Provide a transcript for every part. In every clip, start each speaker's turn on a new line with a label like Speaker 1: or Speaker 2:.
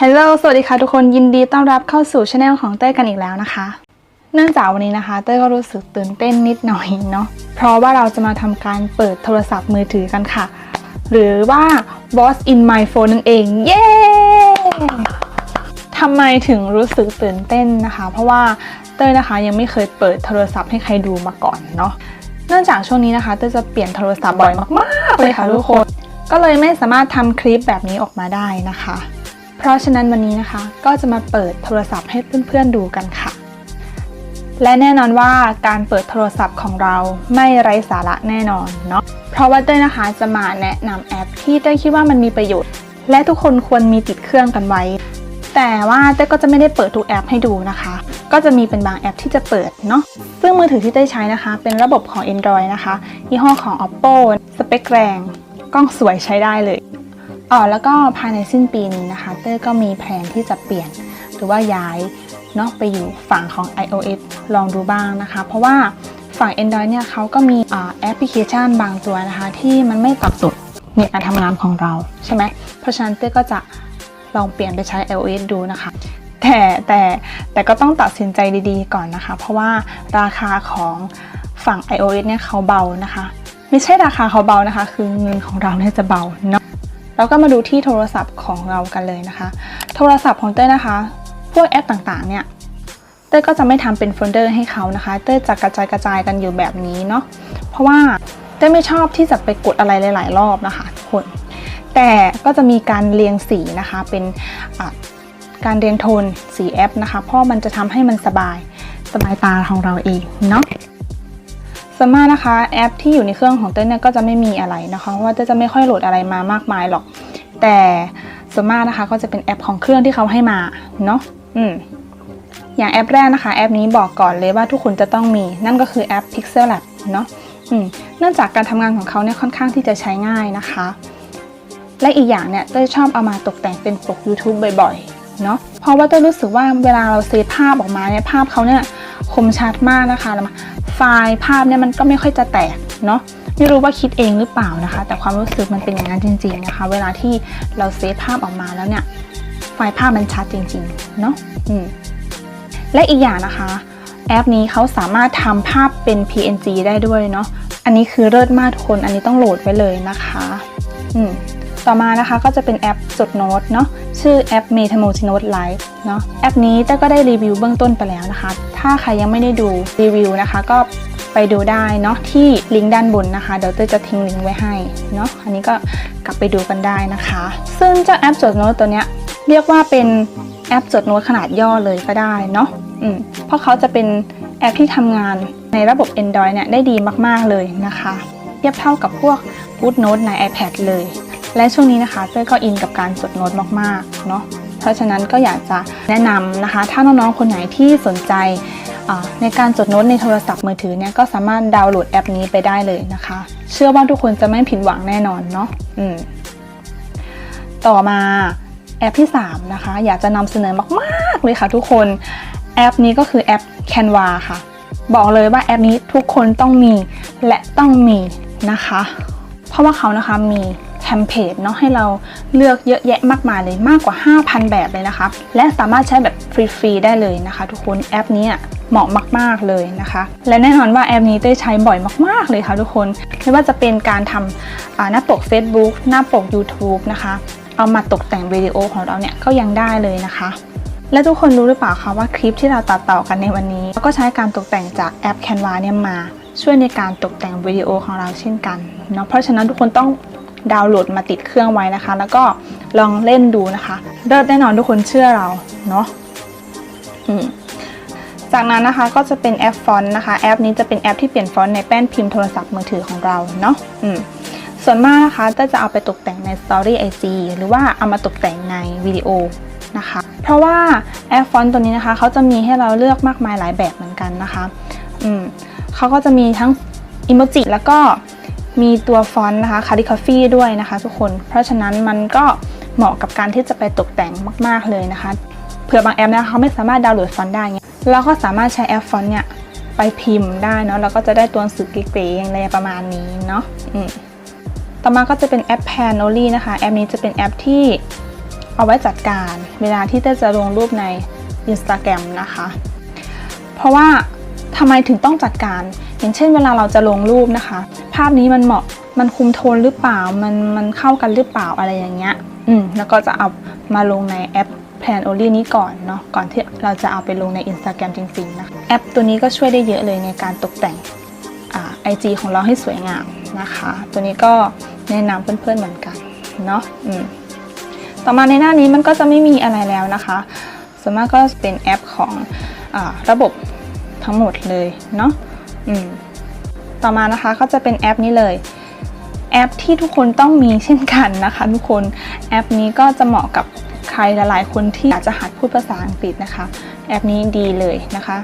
Speaker 1: ฮัลโหลสวัสดีค่ะทุกคนยินดีต้อนรับเข้าสู่ช anel ของเต้ยกันอีกแล้วนะคะ เนื่องจากวันนี้นะคะ เต้ยก็รู้สึกตื่นเต้นนิดหน่อยเนาะเพราะว่าเราจะมาทำการเปิดโทรศัพท์มือถือกันค่ะ หรือว่า Boss in my phone นั่นเองเย้ทำไมถึงรู้สึกตื่นเต้นนะคะ เพราะว่าเต้ยนะคะยังไม่เคยเปิดโทรศัพท์ให้ใครดูมาก่อนเนาะเนื่องจากช่วงนี้นะคะเต้ยจะเปลี่ยนโทรศัพท์บ่อยมากๆเลยค่ะทุกคน ก็เลยไม่สามารถทำคลิปแบบนี้ออกมาได้นะคะ ราะฉะนั้นวันนี้นะคะก็จะมาเปิดโทรศัพท์ให้เพื่อนๆดูกันค่ะ และแน่นอนว่าการเปิดโทรศัพท์ของเราไม่ไร้สาระแน่นอนเนาะเพราะว่าเต้ยนะคะจะมาแนะนำแอปที่เต้ยคิดว่ามันมีประโยชน์ และทุกคนควรมีติดเครื่องกันไว้ แต่ว่าเต้ยก็จะไม่ได้เปิดทุกแอปให้ดูนะคะ ก็จะมีเป็นบางแอปที่จะเปิดเนาะซึ่งมือถือที่เต้ยใช้นะคะ เป็นระบบของ Android นะคะยี่ห้อของ Oppo สเปคแรงกล้องสวยใช้ได้เลย อ๋อแล้วก็ภายในสิ้นปีนี้นะคะ เต้ยก็มีแผนที่จะเปลี่ยนหรือว่าย้ายเนาะไปอยู่ฝั่งของ iOS ลองดูบ้างนะคะ เพราะว่าฝั่ง Android เนี่ยเขาก็มีอแอปพลิเคชันบางตัวนะคะ ที่มันไม่ตอบโจทย์ในการทำงานของเราใช่ไหมเพราะฉะนั้นเต้ยก็จะลองเปลี่ยนไปใช้ iOS ดูนะคะ แต่แต่แต่ก็ต้องตัดสินใจดีๆก่อนนะคะ เพราะว่าราคาของฝั่ง iOS เนี่ยเขาเบานะคะ ไม่ใช่ราคาเขาเบานะคะ คือเงินของเราเนี่ยจะเบาเนาะ เราก็มาดูที่โทรศัพท์ของเรากันเลยนะคะ โทรศัพท์ของเต้ยนะคะ พวกแอปต่างๆ เนี่ยเต้ยก็จะไม่ทำเป็นโฟลเดอร์ให้เขานะคะ เต้ยจะกระจายกระจายกันอยู่แบบนี้เนาะ เพราะว่าเต้ยไม่ชอบที่จะไปกดอะไรหลาย ๆ รอบนะคะทุกคน แต่ก็จะมีการเรียงสีนะคะ เป็นการเรียงโทนสีแอปนะคะ เพราะมันจะทำให้มันสบายสบายตาของเราเองเนาะ สมานะคะแอปที่อยู่ในเครื่องของเต้เนี่ยก็จะไม่มีอะไรนะคะเพราะว่าเต้จะไม่ค่อยโหลดอะไรมามากมายหรอก แต่สมานะคะก็จะเป็นแอปของเครื่องที่เขาให้มาเนาะอืมอย่างแอปแรกนะคะ แอปนี้บอกก่อนเลยว่าทุกคนจะต้องมี นั่นก็คือแอป Pixel Lab เนาะอืมเนื่องจากการทำงานของเขาเนี่ยค่อนข้างที่จะใช้ง่ายนะคะ และอีกอย่างเนี่ยเต้ชอบเอามาตกแต่งเป็นปก YouTube บ่อยๆเนาะเพราะว่าเต้รู้สึกว่าเวลาเราเซฟภาพออกมาเนี่ยภาพเขาเนี่ยคมชัดมากนะคะ ไฟล์ภาพเนี่ยมันก็ไม่ค่อยจะแตกเนาะไม่รู้ว่าคิดเองหรือเปล่านะคะ แต่ความรู้สึกมันเป็นอย่างนั้นจริง ๆนะคะ เวลาที่เราเซฟภาพออกมาแล้วเนี่ย ไฟล์ภาพมันชัดจริงๆเนาะอืมและอีกอย่างนะคะ แอปนี้เขาสามารถทำภาพเป็น PNG ได้ด้วยเนาะอันนี้คือเลิศมากทุกคนอันนี้ต้องโหลดไว้เลยนะคะ อืม ต่อมานะคะก็จะเป็นแอปจดโน้ตเนาะชื่อแอป Metamoji Note Live เนาะแอปนี้แต่ก็ได้รีวิวเบื้องต้นไปแล้วนะคะ ถ้าใครยังไม่ได้ดูรีวิวนะคะก็ไปดูได้เนาะที่ลิงก์ด้านบนนะคะ เดี๋ยวเต้จะทิ้งลิงก์ไว้ให้เนาะอันนี้ก็กลับไปดูกันได้นะคะ ซึ่งเจ้าแอปจดโน้ตตัวเนี้ยเรียกว่าเป็นแอปจดโน้ตขนาดย่อเลยก็ได้เนาะอืมเพราะเขาจะเป็นแอปที่ทำงานในระบบ Android เนี่ยได้ดีมากๆเลยนะคะ เทียบเท่ากับพวก GoodNote ใน iPad เลย และช่วงนี้นะคะเต้ยก็อินกับการจดโน้ตมากๆเนาะเพราะฉะนั้นก็อยากจะแนะนำนะคะ ถ้าน้องๆคนไหนที่สนใจในการจดโน้ตในโทรศัพท์มือถือเนี่ยก็สามารถดาวน์โหลดแอปนี้ไปได้เลยนะคะ เชื่อว่าทุกคนจะไม่ผิดหวังแน่นอนเนาะอืมต่อมาแอปที่ 3 นะคะ อยากจะนำเสนอมาก ๆ เลยค่ะทุกคนแอปนี้ก็คือแอป Canva ค่ะ บอกเลยว่าแอปนี้ทุกคนต้องมีและต้องมีนะคะ เพราะว่าเขานะคะมี เทมเพลตเนาะให้เราเลือกเยอะแยะมากมายเลยมากกว่า 5,000 แบบเลยนะคะ และสามารถใช้แบบฟรีๆได้เลยนะคะ ทุกคนแอปนี้เหมาะมาก ๆเลยนะคะ และแน่นอนว่าแอปนี้ได้ใช้บ่อยมาก ๆเลยค่ะทุกคนไม่ว่าจะเป็นการทำหน้าปก Facebook หน้าปก YouTube นะคะ เอามาตกแต่งวิดีโอของเราเนี่ยก็ยังได้เลยนะคะและทุกคนรู้หรือเปล่าคะว่าคลิปที่เราตัดต่อกันในวันนี้เราก็ใช้การตกแต่งจากแอป Canva เนี่ยมา ช่วยในการตกแต่งวิดีโอของเราเช่นกันเนาะเพราะฉะนั้นทุกคนต้อง ดาวน์โหลดมาติดเครื่องไว้นะคะ แล้วก็ลองเล่นดูนะคะเลิศแน่นอนทุกคนเชื่อเราเนาะจากนั้นนะคะก็จะเป็นแอปฟอนต์นะคะแอปนี้จะเป็นแอปที่เปลี่ยนฟอนต์ในแป้นพิมพ์โทรศัพท์มือถือของเราเนาะส่วนมากนะคะก็จะเอาไปตกแต่งใน Story IG หรือว่าเอามาตกแต่งในวิดีโอนะคะเพราะว่าแอปฟอนต์ตัวนี้นะคะเขาจะมีให้เราเลือกมากมายหลายแบบเหมือนกันนะคะเขาก็จะมีทั้งอิโมจิแล้วก็ มีตัวฟอนต์นะคะคาริคาฟี่ด้วยนะคะทุกคน เพราะฉะนั้นมันก็เหมาะกับการที่จะไปตกแต่งมาก ๆเลยนะคะ เผื่อบางแอปนะเขาไม่สามารถดาวน์โหลดฟอนต์ได้เงี้ยเราก็สามารถใช้แอปฟอนต์เนี่ยไปพิมพ์ได้เนาะเราก็จะได้ตัวหนังสือเก๋ๆอะไรประมาณนี้เนาะต่อมาก็จะเป็นแอป Panoly นะคะ แอปนี้จะเป็นแอปที่เอาไว้จัดการ เวลาที่เต้จะลงรูปใน Instagram นะคะ เพราะว่าทำไมถึงต้องจัดการ อย่างเช่นเวลาเราจะลงรูปนะคะ ภาพนี้มันเหมาะมันคุมโทนหรือเปล่ามันมันเข้ากันหรือเปล่าอะไรอย่างเงี้ยอืมแล้วก็จะเอามาลงในแอป Plan Only นี้ก่อนเนาะก่อนที่เราจะเอาไปลงใน Instagram จริงๆนะคะแอปตัวนี้ก็ช่วยได้เยอะเลยในการตกแต่งไอจีของเราให้สวยงามนะคะ ตัวนี้ก็แนะนำเพื่อนๆเหมือนกันเนาะอืมต่อมาในหน้านี้มันก็จะไม่มีอะไรแล้วนะคะส่วนมากก็เป็นแอปของอระบบทั้งหมดเลยเนาะ ต่อมานะคะก็จะเป็นแอปนี้เลยแอปที่ทุกคนต้องมีเช่นกันนะคะ ทุกคนแอปนี้ก็จะเหมาะกับใครหลายๆ คนที่อยากจะหัดพูดภาษาอังกฤษนะคะ แอปนี้ดีเลยนะคะ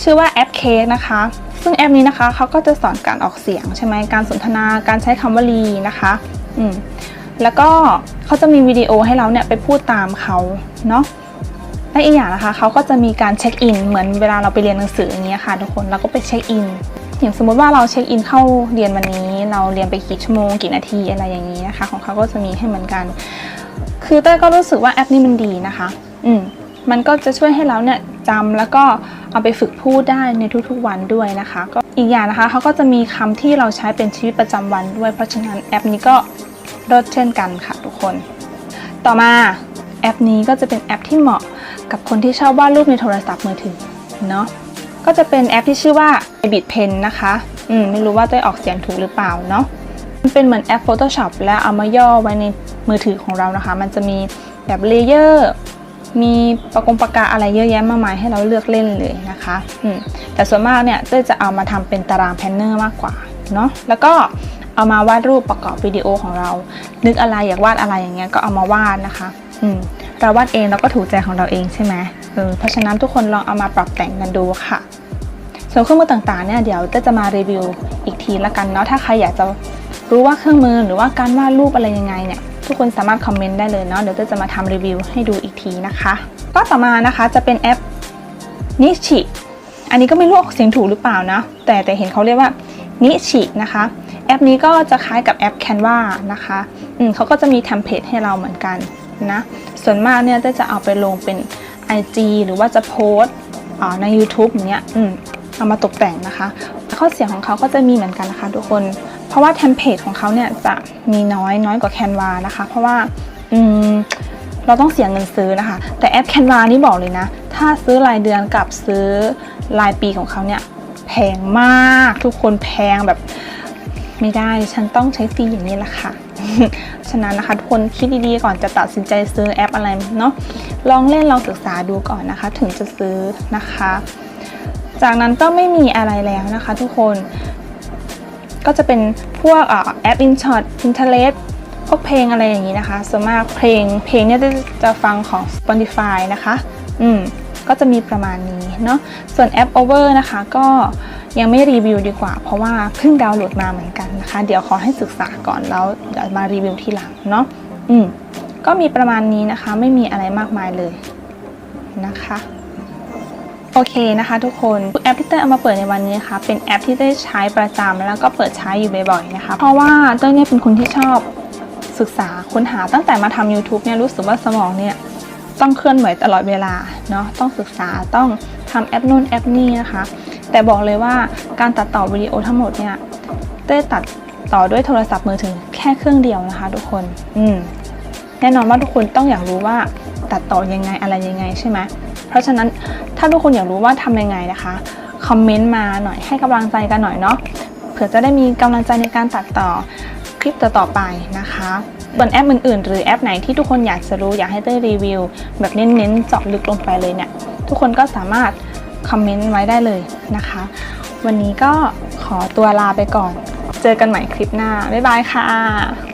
Speaker 1: ชื่อว่าแอปเคนะคะ ซึ่งแอปนี้นะคะเขาก็จะสอนการออกเสียงใช่ไหมการสนทนาการใช้คำวลีนะคะอืมแล้วก็เขาจะมีวิดีโอให้เราเนี่ยไปพูดตามเขาเนาะ และอีกอย่างนะคะเขาก็จะมีการเช็คอินเหมือนเวลาเราไปเรียนหนังสืออย่างเงี้ยค่ะ ทุกคนเราก็ไปเช็คอินอย่างสมมติว่าเราเช็คอินเข้าเรียนวันนี้ เราเรียนไปกี่ชั่วโมงกี่นาทีอะไรอย่างนี้นะคะ ของเขาก็จะมีให้เหมือนกัน คือเต้ก็รู้สึกว่าแอปนี้มันดีนะคะ อืมมันก็จะช่วยให้เราเนี่ยจำแล้วก็เอาไปฝึกพูดได้ในทุกๆวันด้วยนะคะ ก็อีกอย่างนะคะเขาก็จะมีคำที่เราใช้เป็นชีวิตประจำวันด้วย เพราะฉะนั้นแอปนี้ก็รดเช่นกันค่ะทุกคน ต่อมาแอปนี้ก็จะเป็นแอปที่เหมาะ กับคนที่ชอบวาดรูปในโทรศัพท์มือถือเนาะก็จะเป็นแอปที่ชื่อว่า Bit Pen นะคะอืมไม่รู้ว่าตัวออกเสียงถูกหรือเปล่าเนาะมันเป็นเหมือนแอป Photoshop แล้วเอามาย่อไว้ในมือถือของเรานะคะ มันจะมีแบบเลเยอร์มีประกงปากกาอะไรเยอะแยะมากมายให้เราเลือกเล่นเลยนะคะอืมแต่ส่วนมากเนี่ยเต้ยจะเอามาทำเป็นตารางแพนเนอร์มากกว่าเนาะแล้วก็เอามาวาดรูปประกอบวิดีโอของเรา นึกอะไรอยากวาดอะไรอย่างเงี้ยก็เอามาวาดนะคะอืม เราวาดเองเราก็ถูกใจของเราเองใช่ไหมเออเพราะฉะนั้นทุกคนลองเอามาปรับแต่งกันดูค่ะ ส่วนเครื่องมือต่างๆเนี่ยเดี๋ยวจะมารีวิวอีกทีละกันเนาะถ้าใครอยากจะรู้ว่าเครื่องมือหรือว่าการวาดรูปอะไรยังไงเนี่ยทุกคนสามารถคอมเมนต์ได้เลยเนาะเดี๋ยวจะมาทำรีวิวให้ดูอีกทีนะคะก็ต่อมานะคะจะเป็นแอปนิชิอันนี้ก็ไม่รู้ออกเสียงถูกหรือเปล่านะแต่แต่เห็นเขาเรียกว่านิชินะคะ แอปนี้ก็จะคล้ายกับแอป Canva นะคะอืมเขาก็จะมีเทมเพลตให้เราเหมือนกันนะ ส่วนมากเนี่ยเต้จะเอาไปลงเป็น IG หรือว่าจะโพสต์ใน YouTube อย่างเงี้ยอืมเอามาตกแต่งนะคะ ข้อเสียของเขาก็จะมีเหมือนกันนะคะทุกคน เพราะว่าเทมเพลตของเขาเนี่ยจะมีน้อยน้อยกว่า Canva นะคะ เพราะว่าอืมเราต้องเสียเงินซื้อนะคะ แต่แอป Canva นี่บอกเลยนะ ถ้าซื้อรายเดือนกับซื้อรายปีของเขาเนี่ยแพงมากทุกคนแพงแบบ ไม่ได้ฉันต้องใช้ฟรีอย่างนี้แหละค่ะ ฉะนั้นนะคะทุกคนคิดดีๆก่อนจะตัดสินใจซื้อแอปอะไรเนาะลองเล่นลองศึกษาดูก่อนนะคะ ถึงจะซื้อนะคะ จากนั้นก็ไม่มีอะไรแล้วนะคะ ทุกคนก็จะเป็นพวกแอป InShot Pinterest พวกเพลงอะไรอย่างนี้นะคะส่วนมากเพลงเพลงเนี่ยจะจะฟังของ Spotify นะคะ อืม ก็จะมีประมาณนี้เนาะส่วนแอป Over นะคะก็ยังไม่รีวิวดีกว่า เพราะว่าเพิ่งดาวน์โหลดมาเหมือนกันนะคะ เดี๋ยวขอให้ศึกษาก่อนแล้วเดี๋ยวมารีวิวทีหลังเนาะอืมก็มีประมาณนี้นะคะ ไม่มีอะไรมากมายเลยนะคะโอเคนะคะทุกคนแอปที่เต้เอามาเปิดในวันนี้นะคะเป็นแอปที่เต้ใช้ประจำแล้วก็เปิดใช้อยู่บ่อยๆนะคะ เพราะว่าเต้ยเนี่ยเป็นคนที่ชอบศึกษาค้นหาตั้งแต่มาทำ YouTube เนี่ยรู้สึกว่าสมองเนี่ย ต้องเคลื่อนไหวตลอดเวลาเนาะต้องศึกษาต้องทำแอปนู่นแอปนี่นะคะ แต่บอกเลยว่าการตัดต่อวิดีโอทั้งหมดเนี่ยเต้ตัดต่อด้วยโทรศัพท์มือถือแค่เครื่องเดียวนะคะทุกคนอืมแน่นอนว่าทุกคนต้องอยากรู้ว่าตัดต่อยังไงอะไรยังไงใช่ไหมเพราะฉะนั้นถ้าทุกคนอยากรู้ว่าทำยังไงนะคะคอมเมนต์มาหน่อยให้กำลังใจกันหน่อยเนาะเผื่อจะได้มีกำลังใจในการตัดต่อคลิปต่อๆไปนะคะ บนแอปอื่นๆ หรือแอปไหนที่ทุกคนอยากจะรู้อยากให้เต้ยรีวิว แบบเน้นๆเจาะลึกลงไปเลยเนี่ย ทุกคนก็สามารถคอมเมนต์ไว้ได้เลยนะคะ วันนี้ก็ขอตัวลาไปก่อน เจอกันใหม่คลิปหน้า บ๊ายบายค่ะ